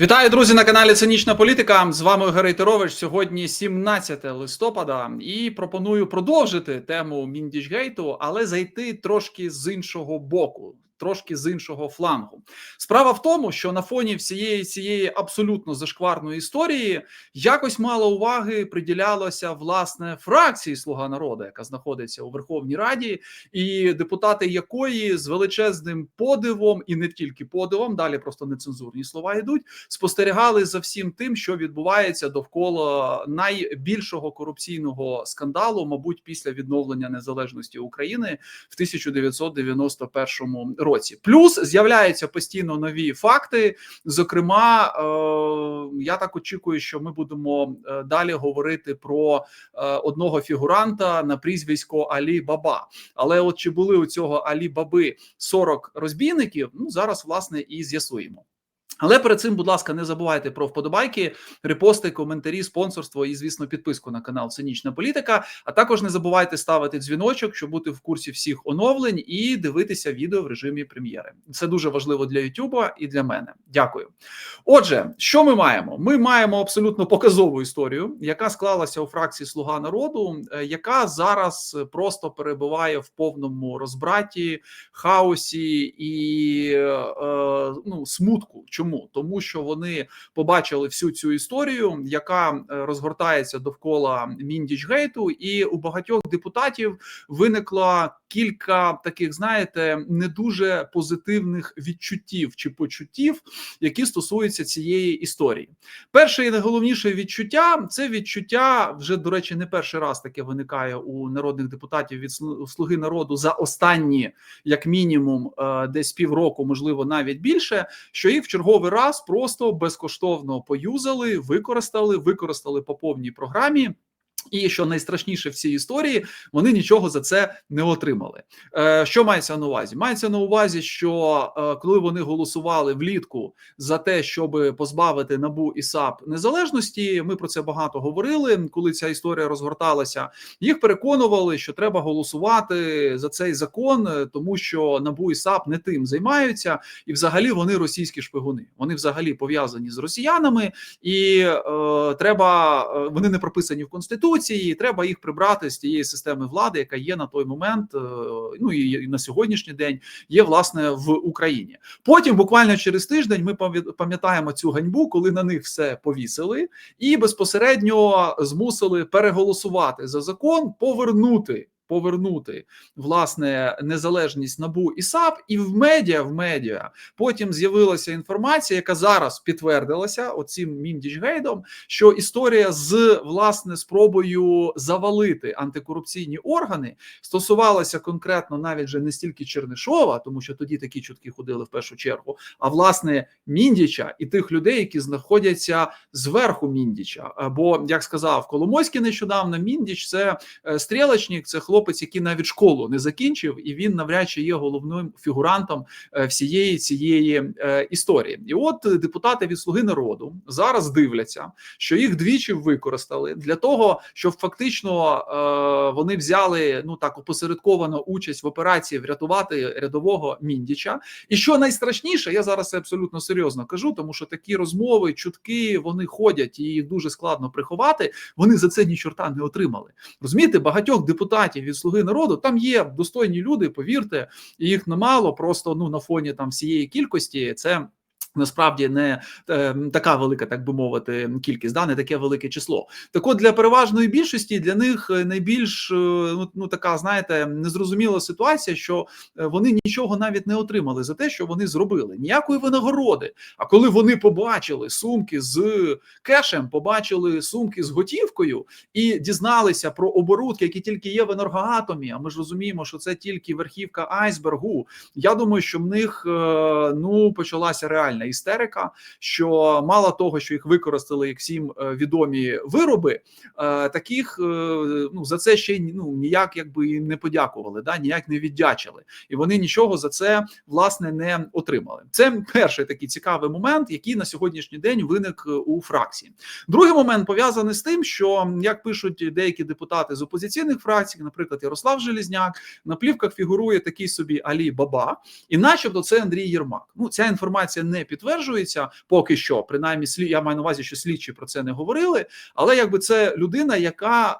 Вітаю, друзі, на каналі Цинічна Політика. З вами Герей Рейтерович. Сьогодні 17 листопада, і пропоную продовжити тему Міндічгейту, але зайти трошки з іншого боку. Трошки з іншого флангу. Справа в тому, що на фоні всієї цієї абсолютно зашкварної історії якось мало уваги приділялося власне фракції Слуга народу, яка знаходиться у Верховній Раді, і депутати якої з величезним подивом, і не тільки подивом, далі просто нецензурні слова йдуть, спостерігали за всім тим, що відбувається довкола найбільшого корупційного скандалу, мабуть, після відновлення незалежності України в 1991 році. Плюс з'являються постійно нові факти. Зокрема, е, я так очікую, що ми будемо е, далі говорити про е, одного фігуранта на прізвисько Алі Баба. Але от чи були у цього Алі Баби 40 розбійників? Ну зараз власне і з'ясуємо. Але перед цим, будь ласка, не забувайте про вподобайки, репости, коментарі, спонсорство і, звісно, підписку на канал Цинічна Політика. А також не забувайте ставити дзвіночок, щоб бути в курсі всіх оновлень і дивитися відео в режимі прем'єри. Це дуже важливо для Ютуба і для мене. Дякую. Отже, що ми маємо? Ми маємо абсолютно показову історію, яка склалася у фракції Слуга народу, е, яка зараз просто перебуває в повному розбраті, хаосі і е, ну, смутку. Чому тому, що вони побачили всю цю історію, яка е, розгортається довкола Міндічгейту, і у багатьох депутатів виникло кілька таких, знаєте, не дуже позитивних відчуттів чи почуттів, які стосуються цієї історії. Перше і найголовніше відчуття це відчуття вже до речі, не перший раз таке виникає у народних депутатів від слуги народу за останні, як мінімум, е, десь півроку, можливо, навіть більше, що їх в черговий раз просто безкоштовно поюзали, використали, використали по повній програмі. І що найстрашніше в цій історії, вони нічого за це не отримали. Е, Що мається на увазі? Мається на увазі, що е, коли вони голосували влітку за те, щоб позбавити набу і САП незалежності, ми про це багато говорили. Коли ця історія розгорталася, їх переконували, що треба голосувати за цей закон, е, тому що набу і САП не тим займаються, і взагалі вони російські шпигуни. Вони взагалі пов'язані з росіянами, і е, треба вони не прописані в конституції конституції, треба їх прибрати з тієї системи влади, яка є на той момент. Е, ну і на сьогоднішній день є власне в Україні. Потім, буквально через тиждень, ми пам'ятаємо цю ганьбу, коли на них все повісили, і безпосередньо змусили переголосувати за закон, повернути повернути власне незалежність набу і САП, і в медіа в медіа потім з'явилася інформація, яка зараз підтвердилася оцим міндічгейдом, що історія з власне спробою завалити антикорупційні органи стосувалася конкретно навіть вже не стільки Чернишова, тому що тоді такі чутки ходили в першу чергу, а власне міндіча і тих людей, які знаходяться зверху міндіча. Бо як сказав Коломойський нещодавно, міндіч це е, стрілочник, це хлопець, хлопець, який навіть школу не закінчив, і він навряд чи є головним фігурантом е, всієї цієї е, історії. І от депутати від слуги народу зараз дивляться, що їх двічі використали для того, щоб фактично е, вони взяли ну так опосередковано участь в операції врятувати рядового міндіча. І що найстрашніше, я зараз це абсолютно серйозно кажу, тому що такі розмови, чутки вони ходять і їх дуже складно приховати. Вони за це ні чорта не отримали. Розумієте, багатьох депутатів від слуги народу. Там є достойні люди, повірте, їх немало. Просто ну на фоні там всієї кількості це. Насправді не е, така велика, так би мовити, кількість, да, не таке велике число. Так от для переважної більшості для них е, найбільш е, ну, ну така, знаєте, незрозуміла ситуація, що е, вони нічого навіть не отримали за те, що вони зробили. Ніякої винагороди. А коли вони побачили сумки з кешем, побачили сумки з готівкою і дізналися про оборудки, які тільки є в енергоатомі. А ми ж розуміємо, що це тільки верхівка айсбергу. Я думаю, що в них е, ну почалася реальна тотальна істерика. Що мало того, що їх використали як всім е, відомі вироби, е, таких е, ну за це ще ну ніяк якби не подякували, да ніяк не віддячили, і вони нічого за це власне не отримали. Це перший такий цікавий момент, який на сьогоднішній день виник у фракції. Другий момент пов'язаний з тим, що як пишуть деякі депутати з опозиційних фракцій, наприклад, Ярослав Желізняк, на плівках фігурує такий собі Алі Баба, і начебто це Андрій Єрмак. Ну ця інформація не підтверджується поки що. Принаймні, слід я маю на увазі, що слідчі про це не говорили. Але якби це людина, яка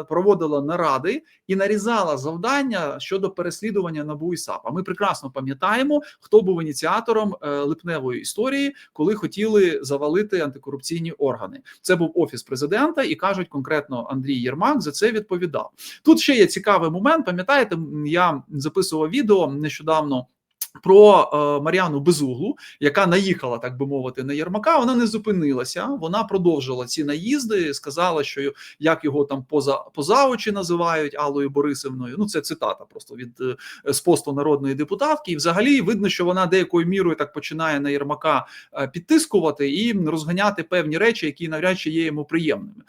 е, проводила наради і нарізала завдання щодо переслідування НАБУ і САП. А ми прекрасно пам'ятаємо, хто був ініціатором е, липневої історії, коли хотіли завалити антикорупційні органи. Це був офіс президента, і кажуть конкретно Андрій Єрмак за це відповідав. Тут ще є цікавий момент. Пам'ятаєте, я записував відео нещодавно. Про е, Мар'яну Безуглу, яка наїхала, так би мовити, на Єрмака. Вона не зупинилася. Вона продовжила ці наїзди. Сказала, що як його там поза поза очі називають Аллою Борисовною. Ну це цитата просто від е, з посту народної депутатки. І взагалі видно, що вона деякою мірою так починає на Єрмака е, підтискувати і розганяти певні речі, які навряд чи є йому приємними.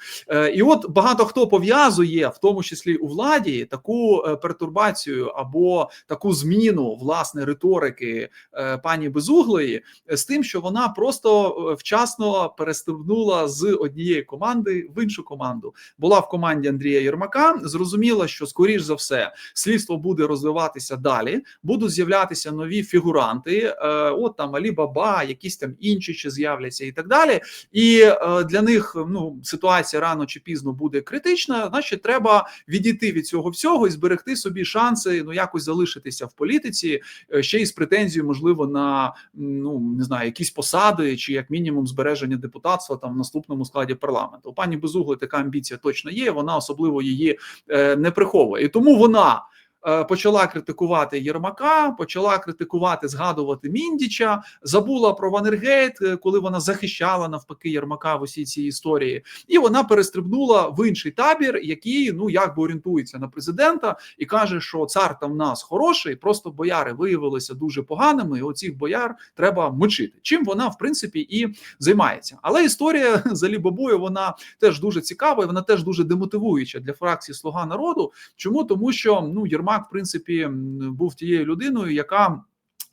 І от багато хто пов'язує, в тому числі у владі, таку пертурбацію або таку зміну власне риторики е, пані Безуглої з тим, що вона просто е, вчасно перестебнула з однієї команди в іншу команду. Була в команді Андрія Єрмака. Зрозуміла, що скоріш за все слідство буде розвиватися далі. Будуть з'являтися нові фігуранти. Е, от там Алі Баба, якісь там інші ще з'являться, і так далі. І для них ну ситуація рано чи пізно буде критична. Значить, треба відійти від цього всього і зберегти собі шанси ну якось залишитися в політиці ще й з претензією, можливо, на ну не знаю, якісь посади чи як мінімум збереження депутатства там в наступному складі парламенту. У пані Безугли така амбіція точно є. Вона особливо її е, не приховує, і тому вона. Е, Почала критикувати Єрмака, почала критикувати, згадувати Міндіча, забула про Ванергейт, е, коли вона захищала навпаки Єрмака в усій цій історії, і вона перестрибнула в інший табір, який ну якби орієнтується на президента і каже, що цар там нас хороший, просто бояри виявилися дуже поганими. і Оцих бояр треба мочити. Чим вона в принципі і займається. Але історія з Алібабою вона теж дуже цікава, і вона теж дуже демотивуюча для фракції Слуга народу. Чому тому, що ну Єрмак, в принципі, був тією людиною, яка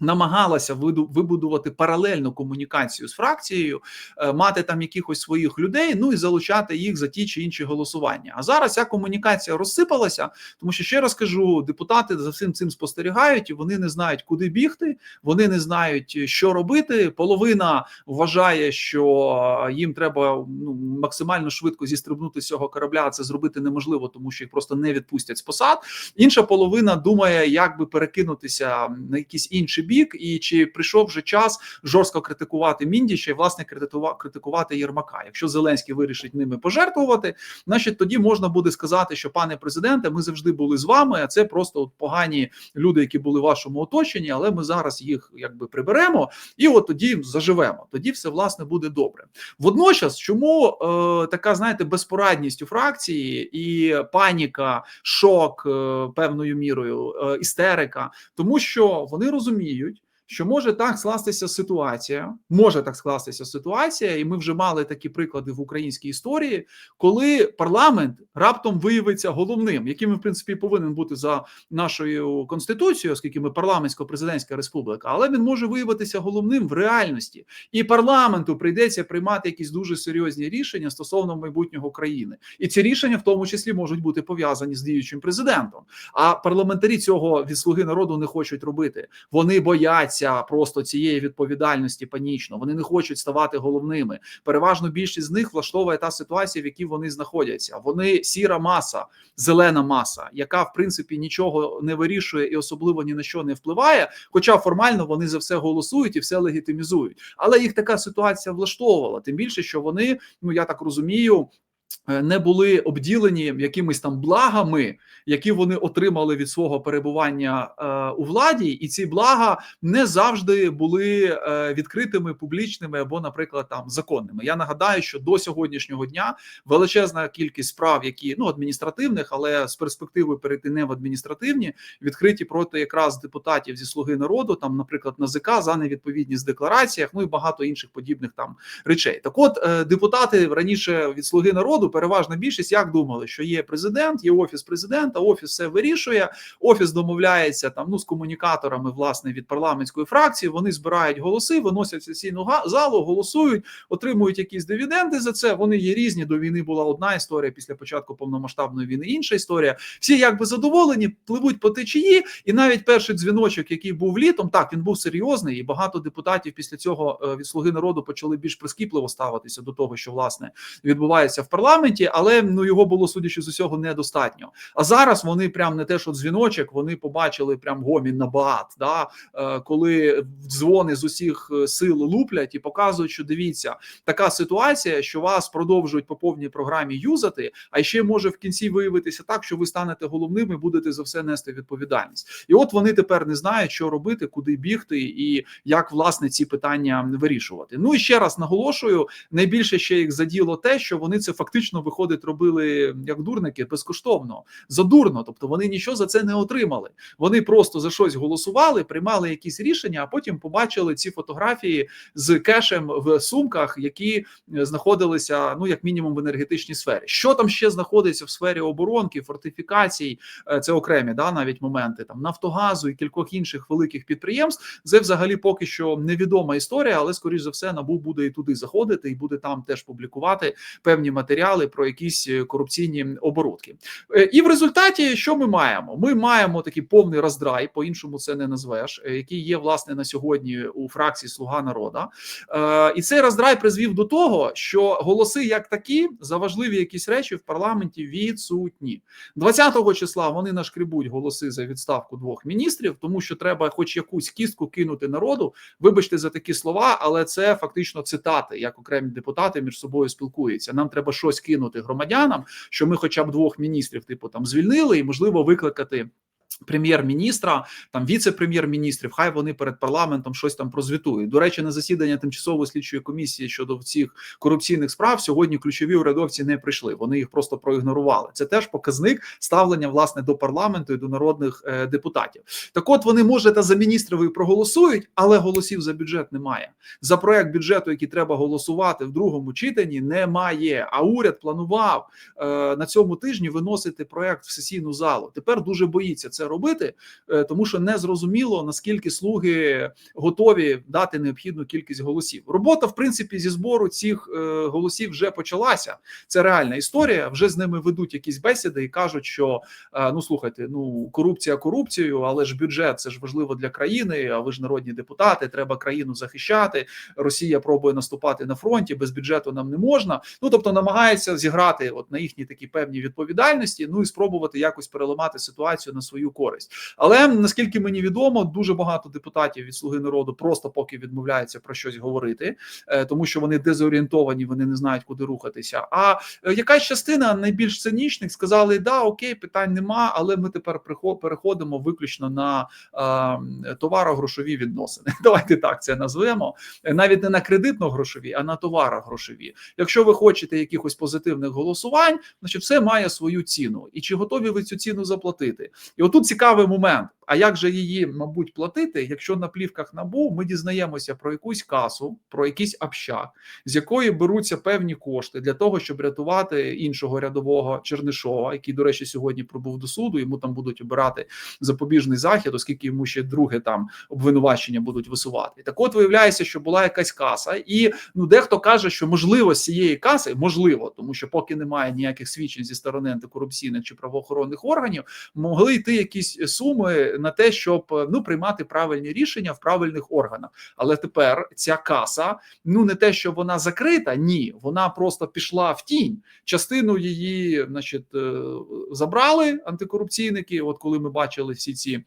намагалася вибудувати паралельну комунікацію з фракцією, е, мати там якихось своїх людей, ну і залучати їх за ті чи інші голосування. А зараз ця комунікація розсипалася, тому що ще раз кажу, депутати за всім цим спостерігають, і вони не знають, куди бігти, вони не знають, що робити. Половина вважає, що їм треба ну максимально швидко зістрибнути з цього корабля. Це зробити неможливо, тому що їх просто не відпустять з посад. Інша половина думає, як би перекинутися на якийсь інший бік, і чи прийшов вже час жорстко критикувати Міндіча і власне критикува- критикувати Єрмака. Якщо Зеленський вирішить ними пожертвувати, значить тоді можна буде сказати, що пане президенте, ми завжди були з вами. А це просто от погані люди, які були в вашому оточенні, але ми зараз їх якби приберемо, і от тоді заживемо. Тоді все власне буде добре. Водночас, чому е, така знаєте безпорадність у фракції і паніка, шок е, певною мірою, е, істерика, тому що вони розуміють. Newt, Що може так скластися ситуація, може так скластися ситуація, і ми вже мали такі приклади в українській історії, коли парламент раптом виявиться головним, яким в принципі повинен бути за нашою конституцією, оскільки ми парламентсько-президентська республіка, але він може виявитися головним в реальності, і парламенту прийдеться приймати якісь дуже серйозні рішення стосовно майбутнього країни, і ці рішення в тому числі можуть бути пов'язані з діючим президентом. А парламентарі цього від слуги народу не хочуть робити. Вони бояться просто цієї відповідальності панічно. Вони не хочуть ставати головними. Переважно більшість з них влаштовує та ситуація, в якій вони знаходяться. Вони сіра маса, зелена маса, яка в принципі нічого не вирішує і особливо ні на що не впливає. Хоча формально вони за все голосують і все легітимізують. Але їх така ситуація влаштовувала. Тим більше, що вони, ну я так розумію. Е, Не були обділені якимись там благами, які вони отримали від свого перебування е, у владі, і ці блага не завжди були е, відкритими, публічними або, наприклад, там законними. Я нагадаю, що до сьогоднішнього дня величезна кількість справ, які ну адміністративних, але з перспективи перейти не в адміністративні, відкриті проти якраз депутатів зі слуги народу, там, наприклад, НАЗК за невідповідність в деклараціях, ну і багато інших подібних там речей. Так, от депутати раніше від слуги народу народу, переважна більшість як думали, що є президент, є офіс президента, офіс все вирішує. Офіс домовляється там ну з комунікаторами власне від парламентської фракції. Вони збирають голоси, виносять сесійну залу, голосують, отримують якісь дивіденди за це. Вони є різні. До війни була одна історія. Після початку повномасштабної війни інша історія. Всі якби задоволені, пливуть по течії, і навіть перший дзвіночок, який був літом, так він був серйозний, і багато депутатів після цього е, від слуги народу почали більш прискіпливо ставитися до того, що власне відбувається в парламенті, але ну його було судячи з усього недостатньо. А зараз вони прям не те, що дзвіночок, вони побачили прям гомін на багат, да е, коли дзвони з усіх е, сил луплять і показують, що дивіться, така ситуація, що вас продовжують по повній програмі юзати, а ще може в кінці виявитися так, що ви станете головним і будете за все нести відповідальність. І от вони тепер не знають, що робити, куди бігти, і як власне ці питання вирішувати. Ну і ще раз наголошую: найбільше ще їх заділо те, що вони це фактично виходить, робили як дурники безкоштовно, задурно. Тобто вони нічого за це не отримали. Вони просто за щось голосували, приймали якісь рішення, а потім побачили ці фотографії з кешем в сумках, які знаходилися ну як мінімум в енергетичній сфері. Що там ще знаходиться в сфері оборонки, фортифікацій, це окремі да навіть моменти там Нафтогазу і кількох інших великих підприємств. Це взагалі поки що невідома історія, але скоріш за все набу буде і туди заходити, і буде там теж публікувати певні матеріали про якісь корупційні оборудки. І в результаті, що ми маємо? Ми маємо такий повний роздрай, по іншому це не назвеш, який є власне на сьогодні у фракції Слуга народа, і цей роздрай призвів до того, що голоси як такі за важливі якісь речі в парламенті відсутні. 20-го числа вони нашкребуть голоси за відставку двох міністрів, тому що треба, хоч якусь кістку кинути народу. Вибачте за такі слова, але це фактично цитати, як окремі депутати між собою спілкуються. Нам треба щось кинути громадянам, що ми, хоча б двох міністрів, типу там звільнили, і можливо викликати. Прем'єр-міністра, там віце-прем'єр-міністрів, хай вони перед парламентом щось там прозвітують. До речі, на засідання тимчасової слідчої комісії щодо цих корупційних справ сьогодні ключові урядовці не прийшли. Вони їх просто проігнорували. Це теж показник ставлення власне до парламенту і до народних е, депутатів. Так, от вони може та за міністрів і проголосують, але голосів за бюджет немає. За проект бюджету, який треба голосувати в другому читанні, немає. А уряд планував е, на цьому тижні виносити проект в сесійну залу. Тепер дуже боїться це робити, е, тому що не зрозуміло наскільки слуги готові дати необхідну кількість голосів. Робота, в принципі, зі збору цих е, голосів вже почалася. Це реальна історія. Вже з ними ведуть якісь бесіди і кажуть, що е, ну слухайте, ну корупція корупцією, але ж бюджет це ж важливо для країни. А ви ж народні депутати, треба країну захищати. Росія пробує наступати на фронті. Без бюджету нам не можна. Ну тобто намагається зіграти от на їхній такі певні відповідальності. Ну і спробувати якось переламати ситуацію на свою користь. Але наскільки мені відомо, дуже багато депутатів від слуги народу просто поки відмовляються про щось говорити, тому що вони дезорієнтовані, вони не знають, куди рухатися. А якась частина найбільш цинічних сказали: да, окей, питань нема, але ми тепер переходимо виключно на е, товаро-грошові відносини. Давайте так це назвемо навіть не на кредитно-грошові, а на товаро-грошові. Якщо ви хочете якихось позитивних голосувань, значить все має свою ціну. І чи готові ви цю ціну заплатити? І отут цікавий момент. А як же її, мабуть, платити, якщо на плівках набу ми дізнаємося про якусь касу, про якийсь общак, з якої беруться певні кошти для того, щоб рятувати іншого рядового Чернишова, який, до речі, сьогодні прибув до суду. Йому там будуть обирати запобіжний захід, оскільки йому ще друге там обвинувачення будуть висувати. Так, от виявляється, що була якась каса, і ну дехто каже, що можливо з цієї каси можливо, тому що поки немає ніяких свідчень зі сторони антикорупційних чи правоохоронних органів, могли йти якісь суми на те, щоб ну приймати правильні рішення в правильних органах. Але тепер ця каса ну не те, що вона закрита, ні, вона просто пішла в тінь. Частину її, значить, е, забрали антикорупційники. От коли ми бачили всі ці.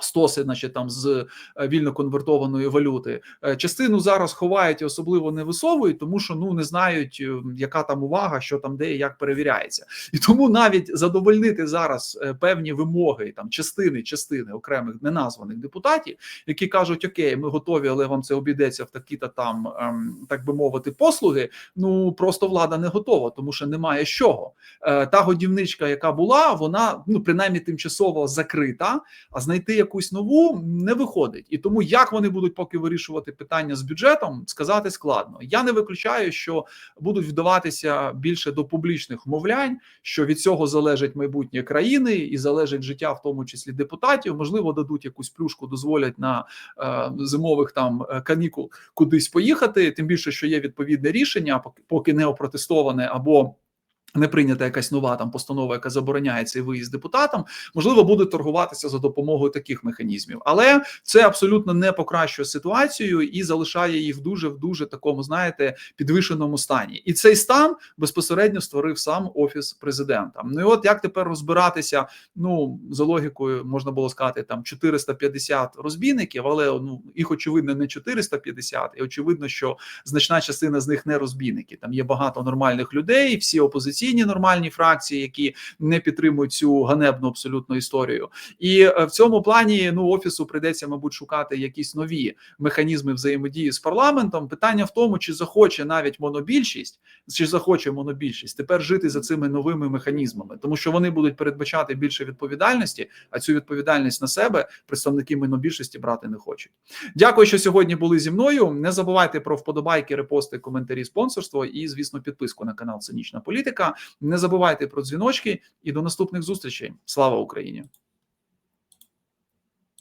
Стоси, значить, там з е, вільно конвертованої валюти, е, частину зараз ховають і особливо не висовують, тому що ну не знають, е, яка там увага, що там де і як перевіряється, і тому навіть задовольнити зараз певні вимоги там частини частини окремих неназваних депутатів, які кажуть: Окей, ми готові, але вам це обійдеться в такі-то там, ем, так би мовити, послуги. Ну просто влада не готова, тому що немає з чого. Та годівничка, яка була, вона ну принаймні тимчасово закрита, а знайти якусь нову не виходить. І тому як вони будуть поки вирішувати питання з бюджетом, сказати складно. Я не виключаю, що будуть вдаватися більше до публічних мовлянь, що від цього залежить майбутнє країни і залежить життя, в тому числі депутатів. Можливо, дадуть якусь плюшку, дозволять на е, зимових там е, канікул кудись поїхати. Тим більше, що є відповідне рішення, поки- поки не опротестоване або. Не прийнята якась нова там постанова, яка забороняє цей виїзд депутатам, можливо, буде торгуватися за допомогою таких механізмів, але це абсолютно не покращує ситуацію і залишає її в дуже в дуже такому, знаєте, підвищеному стані. І цей стан безпосередньо створив сам офіс президента. Ну і от як тепер розбиратися? Ну за логікою можна було сказати там 450 розбійників, але ну їх очевидно не 450, і очевидно, що значна частина з них не розбійники. Там є багато нормальних людей, всі опозиційні нормальні фракції, які не підтримують цю ганебну абсолютно історію. І е, в цьому плані ну офісу прийдеться, мабуть, шукати якісь нові механізми взаємодії з парламентом. Питання в тому, чи захоче навіть монобільшість, чи захоче монобільшість тепер жити за цими новими механізмами, тому що вони будуть передбачати більше відповідальності, а цю відповідальність на себе представники монобільшості брати не хочуть. Дякую, що сьогодні були зі мною. Не забувайте про вподобайки, репости, коментарі, спонсорство і, звісно, підписку на канал Цинічна Політика. Не забувайте про дзвіночки і до наступних зустрічей. Слава Україні!